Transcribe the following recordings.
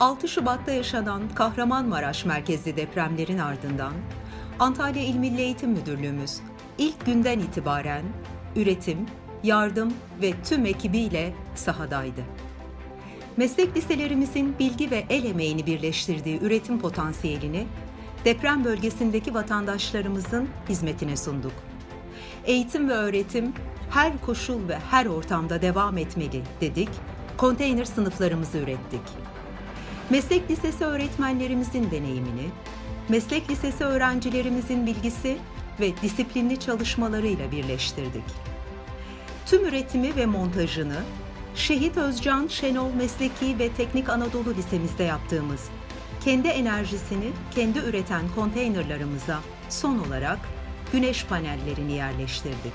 6 Şubat'ta yaşanan Kahramanmaraş merkezli depremlerin ardından Antalya İl Milli Eğitim Müdürlüğümüz ilk günden itibaren üretim, yardım ve tüm ekibiyle sahadaydı. Meslek liselerimizin bilgi ve el emeğini birleştirdiği üretim potansiyelini deprem bölgesindeki vatandaşlarımızın hizmetine sunduk. Eğitim ve öğretim her koşul ve her ortamda devam etmeli dedik. Konteyner sınıflarımızı ürettik. Meslek lisesi öğretmenlerimizin deneyimini, meslek lisesi öğrencilerimizin bilgisi ve disiplinli çalışmalarıyla birleştirdik. Tüm üretimi ve montajını Şehit Özcan Şenol Mesleki ve Teknik Anadolu Lisemizde yaptığımız kendi enerjisini kendi üreten konteynerlarımıza son olarak güneş panellerini yerleştirdik.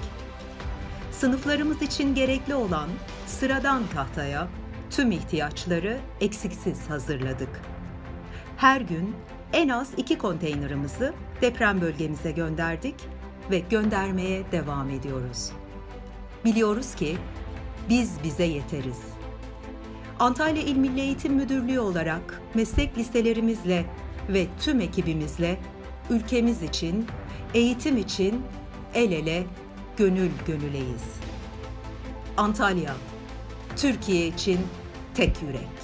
Sınıflarımız için gerekli olan sıradan tahtaya tüm ihtiyaçları eksiksiz hazırladık. Her gün en az iki konteynerimizi deprem bölgemize gönderdik ve göndermeye devam ediyoruz. Biliyoruz ki biz bize yeteriz. Antalya İl Milli Eğitim Müdürlüğü olarak meslek liselerimizle ve tüm ekibimizle ülkemiz için, eğitim için el ele, gönül gönüleyiz. Antalya, Türkiye için Take you later.